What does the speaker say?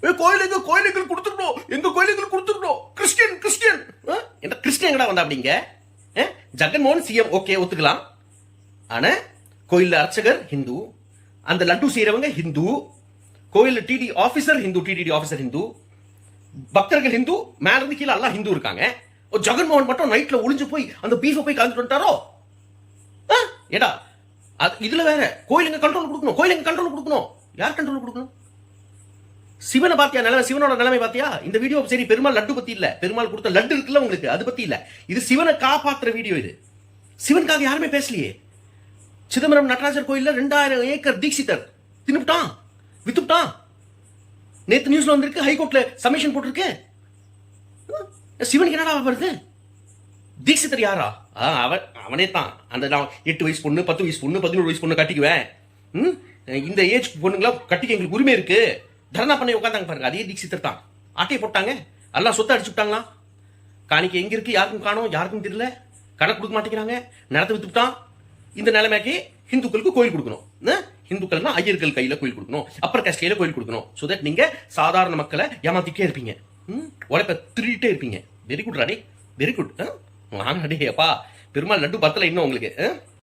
கோயில் எங்க? கோயில் எங்களுக்கு கொடுத்துடணும் எங்க கோயில் எங்களுக்கு கொடுத்துடணும் கிறிஸ்டியன் கிறிஸ்டியன். ஆ? கிறிஸ்டியன் எங்கடா வந்தா அப்படிங்க? ஆ? ஜெகன்மோகன் சிஎம் ஓகே ஒத்துக்கலாம். ஆனா கோயில்ல அர்ச்சகர் ஹிந்து. அந்த லட்டு செய்யறவங்க ஹிந்து. கோயில் TD officer Hindu TTD officer Hindu. பக்தர்கள் ஹிந்து. மேல இருந்து கீழே எல்லாம் ஹிந்து இருக்காங்க. ஜெகன்மோகன் மட்டும் நைட்ல ஒளிஞ்சு போய் அந்த பீஃபை போய் கலந்துட்டு வந்துட்டாரோ? ஆ? ஏடா அது இதுல வேற. கோயில் எங்க கண்ட்ரோல் கொடுக்கணும். கோயில் எங்க கண்ட்ரோல் கொடுக்கணும். யார் கண்ட்ரோல் கொடுக்கணும்? சிவனை பாத்தியா நிலைமை சிவனோட நிலைமை பாத்தியா இந்த வீடியோ சரி பெருமாள் லட்டு பத்தி இல்ல. பெருமாள் கொடுத்த லட்டு இருக்குல்ல உங்களுக்கு? அது பத்தி இல்ல. இது சிவனை காப்பாத்துற வீடியோ இது. சிவனுக்காக யாருமே பேசலையே. சிதம்பரம் நடராஜர் கோயில்ல ரெண்டாயிரம் ஏக்கர் தீட்சிதர். தின்னுட்டான். வித்துட்டான். நேத்து நியூஸ்ல வந்திருக்கு ஹைகோர்ட்ல சமிஷன் போட்டிருக்கு. சிவனுக்கு என்னடா வருது? தீட்சிதர் யாரா? ஆ, அவன் அவனே தான் அந்த நான் எட்டு வயசு பொண்ணு பத்து வயசு பொண்ணு பதினோரு வயசு பொண்ணு கட்டிக்குவேன். ம்? இந்த ஏஜ் பொண்ணுங்களாம் கட்டிக்க எங்களுக்கு உரிமை இருக்கு. தர்ணா பண்ணி உட்காந்தாங்க பாருங்க. அதே தீட்சிதர் தான். ஆட்டையை போட்டாங்க. எல்லாம் சொத்தை அடிச்சு விட்டாங்களா காணிக்கை எங்க இருக்கு? யாருக்கும் காணோம்? யாருக்கும் தெரியல. கணக்கு கொடுக்க மாட்டேங்கிறாங்க. நிலத்தை வித்துட்டான் இந்த நிலைமைக்கு ஹிந்துக்களுக்கு கோயில் கொடுக்கணும். ஹிந்துக்கள்னா ஐயர்கள் கையில கோயில் கொடுக்கணும். அப்பர் காஸ்ட் கையில கோயில் கொடுக்கணும். சோ தட் நீங்க சாதாரண மக்களை ஏமாத்திட்டே இருப்பீங்க. உழைப்ப திருடிட்டே இருப்பீங்க. வெரி குட் ராடி வெரி குட் வாங்க அடே அப்பா பெருமாள் லட்டு பத்தல இன்னும் உங்களுக்கு.